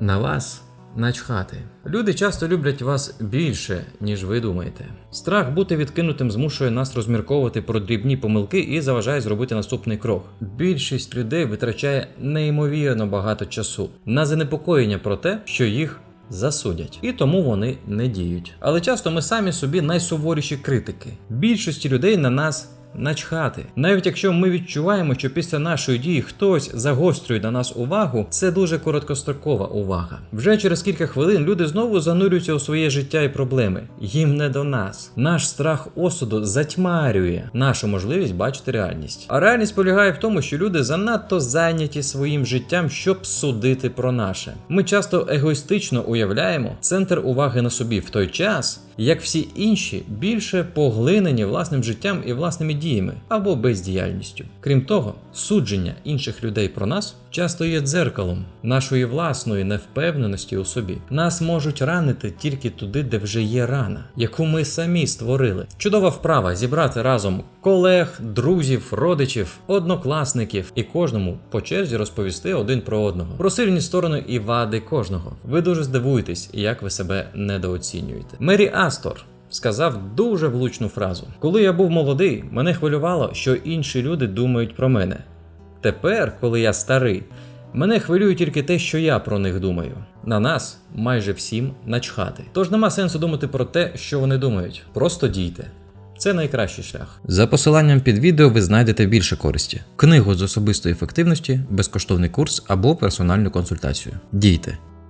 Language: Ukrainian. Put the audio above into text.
На вас начхати. Люди часто люблять вас більше, ніж ви думаєте. Страх бути відкинутим змушує нас розмірковувати про дрібні помилки і заважає зробити наступний крок. Більшість людей витрачає неймовірно багато часу на занепокоєння про те, що їх засудять, і тому вони не діють. Але часто ми самі собі найсуворіші критики. Більшості людей на нас. Начхати, навіть якщо ми відчуваємо, що після нашої дії хтось загострює на нас увагу, це дуже короткострокова увага. Вже через кілька хвилин люди знову занурюються у своє життя і проблеми. Їм не до нас. Наш страх осуду затьмарює нашу можливість бачити реальність. А реальність полягає в тому, що люди занадто зайняті своїм життям, щоб судити про наше. Ми часто егоїстично уявляємо центр уваги на собі в той час, як всі інші більше поглинені власним життям і власними діями або бездіяльністю. Крім того, судження інших людей про нас часто є дзеркалом нашої власної невпевненості у собі. Нас можуть ранити тільки туди, де вже є рана, яку ми самі створили. Чудова вправа зібрати разом колег, друзів, родичів, однокласників і кожному по черзі розповісти один про одного про сильні сторони і вади кожного. Ви дуже здивуєтесь, як ви себе недооцінюєте. Мері Астор сказав дуже влучну фразу: Коли я був молодий, мене хвилювало, що інші люди думають про мене. Тепер, коли я старий, мене хвилює тільки те, що я про них думаю. На нас майже всім начхати. Тож нема сенсу думати про те, що вони думають. Просто дійте. Це найкращий шлях. За посиланням під відео ви знайдете більше користі: книгу з особистої ефективності, безкоштовний курс або персональну консультацію. Дійте.